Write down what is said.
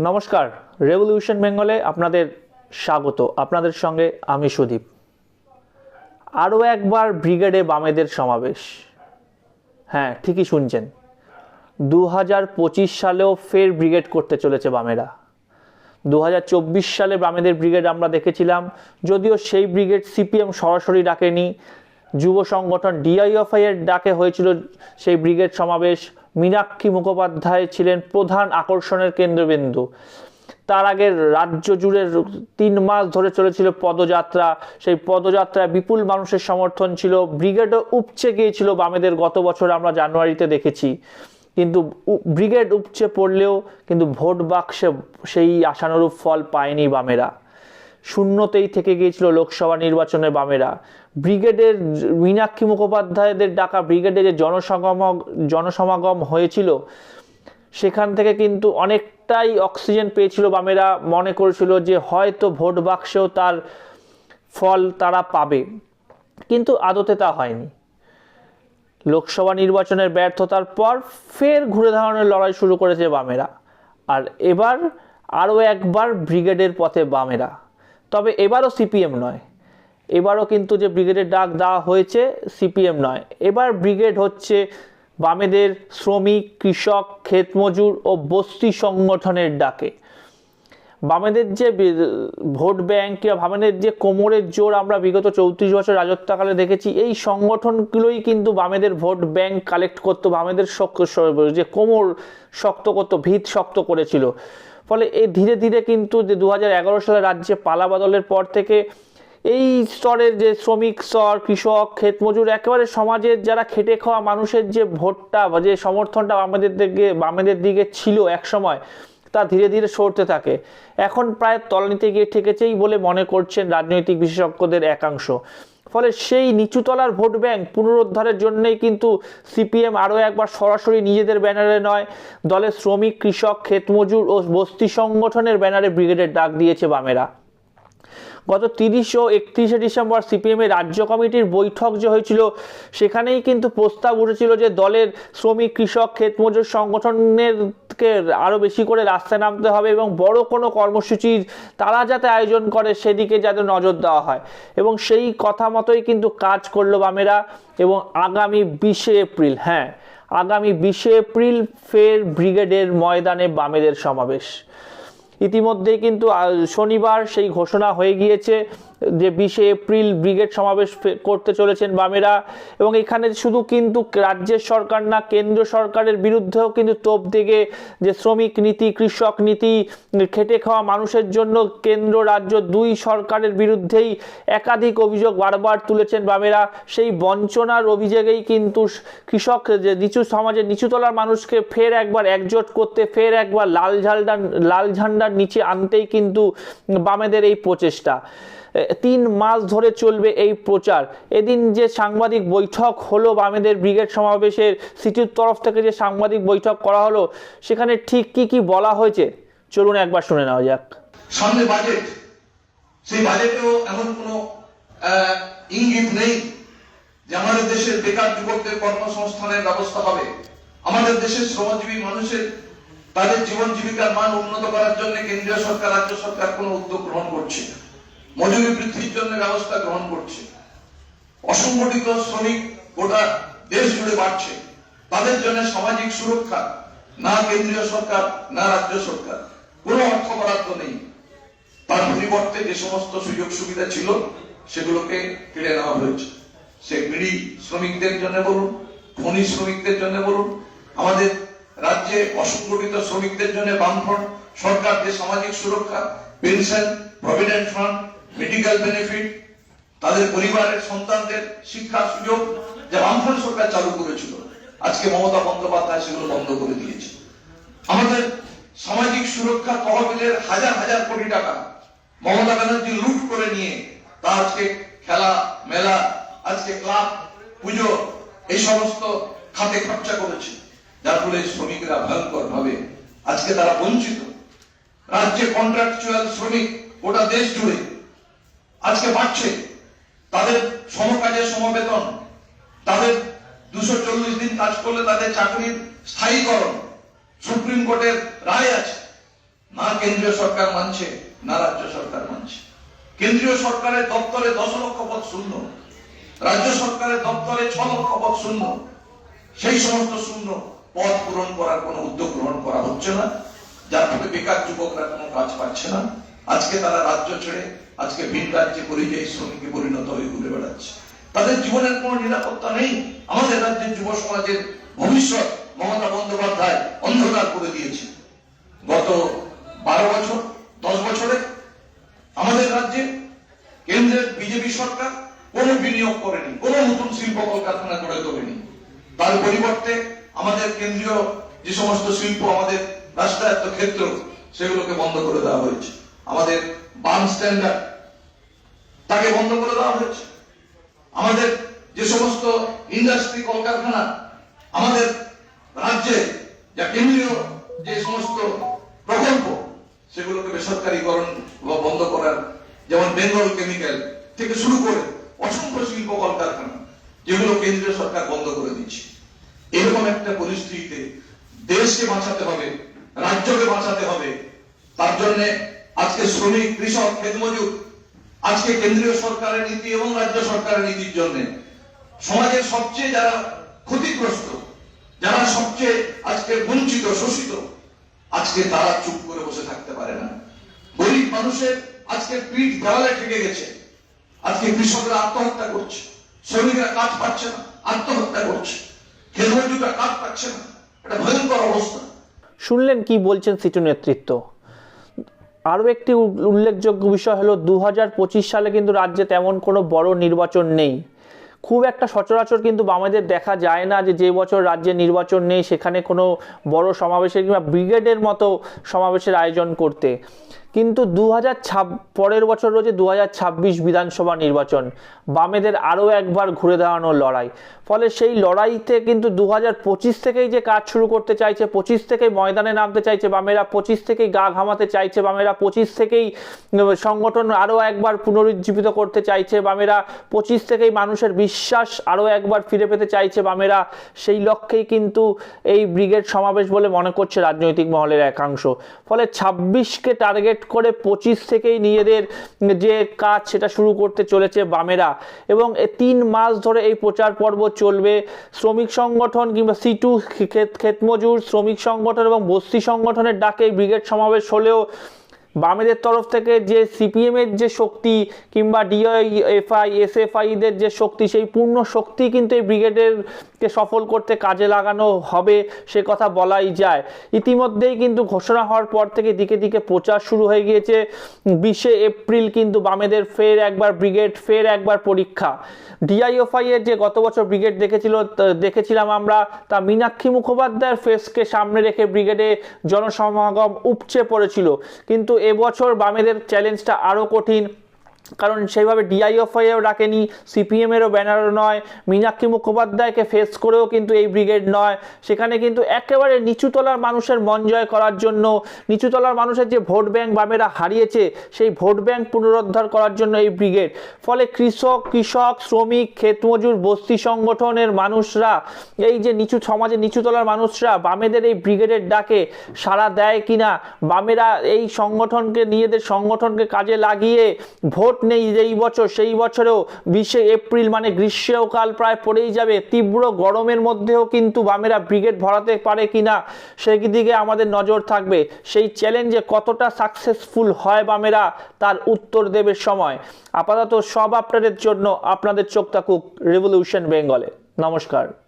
নমস্কার রেভলিউশন বেঙ্গলে আপনাদের স্বাগত। আপনাদের সঙ্গে আমি সুদীপ। আরও একবার ব্রিগেডে বামেদের সমাবেশ। হ্যাঁ ঠিকই শুনছেন। দু হাজার পঁচিশ সালেও ফের ব্রিগেড করতে চলেছে বামেরা। দু হাজার চব্বিশ সালে বামেদের ব্রিগেড আমরা দেখেছিলাম, যদিও সেই ব্রিগেড সিপিএম সরাসরি ডাকেনি। যুব সংগঠন ডিআইএফআই এর ডাকে হয়েছিল সেই ব্রিগেড সমাবেশ। মীনাক্ষী মুখোপাধ্যায় ছিলেন প্রধান আকর্ষণের কেন্দ্রবিন্দু। তার আগে রাজ্য জুড়ে তিন মাস ধরে চলেছিল পদযাত্রা। সেই পদযাত্রায় বিপুল মানুষের সমর্থন ছিল। ব্রিগেডও উপচে গিয়েছিল বামেদের। গত বছর আমরা জানুয়ারিতে দেখেছি। কিন্তু ব্রিগেড উপচে পড়লেও কিন্তু ভোট বাক্সে সেই আশানুরূপ ফল পায়নি বামেরা। শূন্যতেই থেকে গিয়েছিল লোকসভা নির্বাচনে বামেরা। ব্রিগেডের মীনাক্ষী মুখোপাধ্যায়দের ডাকা ব্রিগেডে যে জনসমাগম জনসমাগম হয়েছিল, সেখান থেকে কিন্তু অনেকটাই অক্সিজেন পেয়েছিল বামেরা। মনে করেছিল যে হয়তো ভোট বাক্সেও তার ফল তারা পাবে। কিন্তু আদতে তা হয়নি। লোকসভা নির্বাচনের ব্যর্থতার পর ফের ঘুরে দাঁড়ানোর লড়াই শুরু করেছে বামেরা। আর এবার আরও একবার ব্রিগেডের পথে বামেরা। তবে এবারও সিপিএম নয়। এবারও কিন্তু যে ব্রিগেডের ডাক দেওয়া হয়েছে, সিপিএম নয়। এবার ব্রিগেড হচ্ছে বামেদের শ্রমিক, কৃষক, ক্ষেতমজুর ও বস্তি সংগঠনের ডাকে। বামেদের যে ভোট ব্যাংক কিংবা বামেদের যে কোমরের জোর আমরা বিগত চৌত্রিশ বছর রাজত্বকালে দেখেছি, এই সংগঠনগুলোই কিন্তু বামেদের ভোট ব্যাংক কালেক্ট করতো, বামেদের যে কোমর শক্ত করতো, ভিত শক্ত করেছিল। ফলে এই ধীরে ধীরে কিন্তু যে দু হাজার এগারো সালে রাজ্যে পালা বদলের পর থেকে এই স্তরের যে শ্রমিক স্তর, কৃষক, ক্ষেতমজুর, একেবারে সমাজের যারা খেটে খাওয়া মানুষের যে ভোটটা বা যে সমর্থনটা বামেদের দিকে বামেদের দিকে ছিল এক সময় তা ধীরে ধীরে সরতে থাকে। এখন প্রায় তলানিতে গিয়ে ঠেকেছেই বলে মনে করছেন রাজনৈতিক বিশেষজ্ঞদের একাংশ। ফলে সেই নিচুতলার ভোট ব্যাংক পুনরুদ্ধারের জন্যই কিন্তু সিপিএম আরও একবার সরাসরি নিজেদের ব্যানারে নয়, দলের শ্রমিক, কৃষক, ক্ষেতমজুর ও বস্তি সংগঠনের ব্যানারে ব্রিগেডের ডাক দিয়েছে বামেরা। গত তিরিশ ও একত্রিশে ডিসেম্বর সিপিএম এর রাজ্য কমিটির বৈঠক যে হয়েছিল, সেখানেই কিন্তু প্রস্তাব উঠেছিল যে দলের শ্রমিক, কৃষক, ক্ষেতমজুর সংগঠনেরকে আরও বেশি করে রাস্তায় নামতে হবে এবং বড় কোনো কর্মসূচির তারা যাতে আয়োজন করে সেদিকে যাতে নজর দেওয়া হয়। এবং সেই কথা মতোই কিন্তু কাজ করল বামেরা এবং আগামী বিশে এপ্রিল হ্যাঁ আগামী বিশে এপ্রিল ফের ব্রিগেডের ময়দানে বামেদের সমাবেশ। ইতিমধ্যেই কিন্তু শনিবার সেই ঘোষণা হয়ে গিয়েছে যে বিশে এপ্রিল ব্রিগেড সমাবেশ করতে চলেছেন বামেরা, এবং এখানে শুধু কিন্তু রাজ্যের সরকার না কেন্দ্র সরকারের বিরুদ্ধেও কিন্তু তোপ দেগে যে শ্রমিক নীতি, কৃষক নীতি খেটে খাওয়া মানুষের জন্য কেন্দ্র, রাজ্য দুই সরকারের বিরুদ্ধেই একাধিক অভিযোগ বারবার তুলেছেন বামেরা। সেই বঞ্চনার অভিযোগেই কিন্তু কৃষক যে নিচু সমাজের নিচুতলার মানুষকে ফের একবার একজোট করতে, ফের একবার লাল ঝান্ডা লাল ঝান্ডার নিচে আনতেই কিন্তু বামেদের এই প্রচেষ্টা। তিন মাস ধরে চলবে এই প্রচার। এদিন যে সাংবাদিক বৈঠক হলো বামেদের ব্রিগেড সমাবেশের, সিটির তরফ থেকে যে সাংবাদিক বৈঠক করা হলো, সেখানে ঠিক কি কি বলা হয়েছে? চলুন একবার শুনে নেওয়া যাক। সামনে বাজেট সেই বাজেটেও এমন কোনো ইঙ্গিত নেই যে আমাদের দেশের বেকার যুবকদের কর্মসংস্থানের ব্যবস্থা হবে। আমাদের দেশের শ্রমজীবী মানুষের তাদের জীবন জীবিকার মান উন্নত করার জন্য কেন্দ্রীয় সরকার, রাজ্য সরকার কোনো উদ্যোগ গ্রহণ করছে না। মজুরি বৃদ্ধির জন্য ব্যবস্থা গ্রহণ করছে। অসংগঠিত শ্রমিক গোটা দেশ জুড়ে বাড়ছে। তাদের জন্য সামাজিক সুরক্ষা, না কেন্দ্রীয় সরকার, না রাজ্য সরকার, কোনো অর্থ বরাদ্দ নেই। তার পরিবর্তে যে সমস্ত সুযোগ সুবিধা ছিল, সেগুলোকে কেড়ে নেওয়া হয়েছে। সে বিড়ি শ্রমিকদের জন্য বলুন খনি শ্রমিকদের জন্য বলুন, আমাদের রাজ্যে অসংগঠিত শ্রমিকদের জন্য বামফ্রন্ট সরকার যে সামাজিক সুরক্ষা, pension, provident fund medical benefit তাদের পরিবারের সন্তানদের শিক্ষার সুযোগ যা বামফ্রন্ট সরকার চালু করেছিল। আজকে মমতা বন্দ্যোপাধ্যায় সেগুলো বন্ধ করে দিয়েছে। আমাদের সামাজিক সুরক্ষা তহবিলের হাজার হাজার কোটি টাকা মমতা ব্যানার্জি লুট করে নিয়ে তা আজকে খেলা, মেলা, আজকে ক্লাব, পুজো, এই সমস্ত খাতে খরচা করেছে। যার ফলে শ্রমিকরা ভয়ঙ্কর ভাবে আজকে তারা বঞ্চিত। রাজ্যে কন্ট্রাকচুয়াল শ্রমিক গোটা দেশ জুড়ে আজকে বাড়ছে। তাদের সমকাজের সমবেতন, তাদের দুশো চল্লিশ দিন কাজ করলে তাদের চাকরির স্থায়ীকরণ সুপ্রিম কোর্টের রায় আছে। না কেন্দ্রীয় সরকার মানছে, না রাজ্য সরকার মানছে। কেন্দ্রীয় সরকারের দপ্তরে দশ লক্ষ পদ শূন্য, রাজ্য সরকারের দপ্তরে ছ লক্ষ পদ শূন্য। সেই সমস্ত শূন্য পদ পূরণ করার কোনো উদ্যোগ গ্রহণ করা হচ্ছে না। যার ফলে বেকার যুবকরা কোনো কাজ পাচ্ছে না। আজকে তারা রাজ্য ছেড়ে আজকে ভিন রাজ্যে পরিযায়ী শ্রমিকে পরিণত হয়ে ঘুরে বেড়াচ্ছে। তাদের জীবনের কোনো নিরাপত্তা নেই। আমাদের রাজ্যের যুব সমাজের ভবিষ্যৎ মমতা বন্দ্যোপাধ্যায় অন্ধকার করে দিয়েছে। গত বারো বছর, দশ বছরে আমাদের রাজ্যে কেন্দ্রের বিজেপি সরকার কোনো বিনিয়োগ করেনি, কোনো নতুন শিল্প কলকারখানা গড়ে তোলেনি। তার পরিবর্তে আমাদের কেন্দ্রীয় যে সমস্ত শিল্প, আমাদের রাষ্ট্রায়ত্ত ক্ষেত্র, সেগুলোকে বন্ধ করে দেওয়া হয়েছে। আমাদের বার্ন স্ট্যান্ডার্ড তাকে বন্ধ করে দেওয়া হয়েছে। আমাদের যে সমস্ত ইন্ডাস্ট্রি কলকারখানা, আমাদের রাজ্যে যা কেন্দ্রীয় যে সমস্ত প্রকল্প, সেগুলোকে বেসরকারীকরণ বা বন্ধ করার যেমন বেঙ্গল কেমিক্যাল থেকে শুরু করে অসংখ্য শিল্প কলকারখানা, যেগুলো কেন্দ্রীয় সরকার বন্ধ করে দিচ্ছে। এরকম একটা পরিস্থিতিতে দেশকে বাঁচাতে হবে, রাজ্যকে বাঁচাতে হবে, তার জন্য আজকে শ্রমিক, কৃষক ক্ষেতমজুর আজকে কেন্দ্রীয় সরকারের নীতি এবং রাজ্য সরকারের নীতির জন্য। সমাজের সবচেয়ে যারা ক্ষতিগ্রস্ত, যারা সবচেয়ে আজকে বঞ্চিত, শোষিত, আজকে তারা চুপ করে বসে থাকতে পারে না। গরিব মানুষের আজকে পিঠ দেওয়ালে ঠেকে গেছে। আজকে কৃষকরা আত্মহত্যা করছে। শ্রমিকরা কাজ পাচ্ছে না, আত্মহত্যা করছে। খেলমজুরা কাজ পাচ্ছে না। এটা ভয়ঙ্কর অবস্থা। শুনলেন কি বলছেন সিটু নেতৃত্ব? আরও একটি উল্লেখযোগ্য বিষয় হলো দু হাজার পঁচিশ সালে কিন্তু রাজ্যে তেমন কোনো বড় নির্বাচন নেই। খুব একটা সচরাচর কিন্তু বামেদের দেখা যায় না যে যে বছর রাজ্যে নির্বাচন নেই সেখানে কোনো বড় সমাবেশের কিংবা ব্রিগেডের মতো সমাবেশের আয়োজন করতে। কিন্তু দু হাজার পরের বছর রয়েছে দু হাজার ছাব্বিশ বিধানসভা নির্বাচন। বামেদের আরও একবার ঘুরে দাঁড়ানোর লড়াই। ফলে সেই লড়াইতে কিন্তু দু হাজার পঁচিশ থেকেই যে কাজ শুরু করতে চাইছে, পঁচিশ থেকেই ময়দানে নামতে চাইছে বামেরা, পঁচিশ থেকেই গা ঘামাতে চাইছে বামেরা, পঁচিশ থেকেই সংগঠন আরও একবার পুনরুজ্জীবিত করতে চাইছে বামেরা, পঁচিশ থেকেই মানুষের বিশ্বাস আরও একবার ফিরে পেতে চাইছে বামেরা। সেই লক্ষ্যেই কিন্তু এই ব্রিগেড সমাবেশ বলে মনে করছে রাজনৈতিক মহলের একাংশ। ফলে ছাব্বিশকে টার্গেট করে পঁচিশ থেকেই নিজেদের যে কাজ সেটা শুরু করতে চলেছে বামেরা। এবং তিন মাস ধরে এই প্রচার পর্ব চলবে। শ্রমিক সংগঠন কিংবা সিটু ক্ষেত, ক্ষেতমজুর, শ্রমিক সংগঠন এবং বস্তি সংগঠনের ডাকে ব্রিগেড সমাবেশ হলেও বামেদের তরফ থেকে যে সিপিএম এর যে শক্তি কিংবা ডিআইএফআই এসএফআইদের যে শক্তি, সেই পূর্ণ শক্তি কিন্তু এই ব্রিগেডের কে সফল করতে কাজে লাগানো হবে, সে কথা বলাই যায়। ইতিমধ্যেই কিন্তু ঘোষণা হওয়ার পর থেকে দিকে দিকে প্রচার শুরু হয়ে গিয়েছে। বিশে এপ্রিল কিন্তু বামেদের ফের একবার ব্রিগেড, ফের একবার পরীক্ষা। ডিআইএফআই এর যে গত বছর ব্রিগেড দেখেছিল দেখেছিলাম আমরা, তা মীনাক্ষী মুখোপাধ্যায়ের ফেসকে সামনে রেখে ব্রিগেডে জনসমাগম উপচে পড়েছিল। কিন্তু এবছর বামেদের চ্যালেঞ্জটা আরও কঠিন। কারণ সেইভাবে ডিআইএফআইও ডাকেনি সিপিএম এরও ব্যানারও নয়, মীনাক্ষী মুখোপাধ্যায়কে ফেস করেও কিন্তু এই ব্রিগেড নয়। সেখানে কিন্তু একেবারে নিচুতলার মানুষের মন জয় করার জন্য, নিচুতলার মানুষের যে ভোট ব্যাংক বামেরা হারিয়েছে, সেই ভোট ব্যাংক পুনরুদ্ধার করার জন্য এই ব্রিগেড ফলে কৃষক কৃষক, শ্রমিক, ক্ষেতমজুর, বস্তি সংগঠনের মানুষরা, এই যে নিচু সমাজের নিচুতলার মানুষরা, বামেদের এই ব্রিগেডের ডাকে সাড়া দেয় কিনা? বামেরা এই সংগঠনকে, নিজেদের সংগঠনকে কাজে লাগিয়ে ভোট নেই যেই বছর, সেই বছরেও বিশে এপ্রিল মানে গ্রীষ্মকাল প্রায় পড়েই যাবে। তীব্র গরমের মধ্যেও কিন্তু বামেরা ব্রিগেড ভরাতে পারে কিনা সেই দিকে আমাদের নজর থাকবে। সেই চ্যালেঞ্জে কতটা সাকসেসফুল হয় বামেরা, তার উত্তর দেবে সময়। আপাতত সব আপনাদের জন্য আপনাদের চোখ থাকুক রেভলিউশন বেঙ্গলে নমস্কার।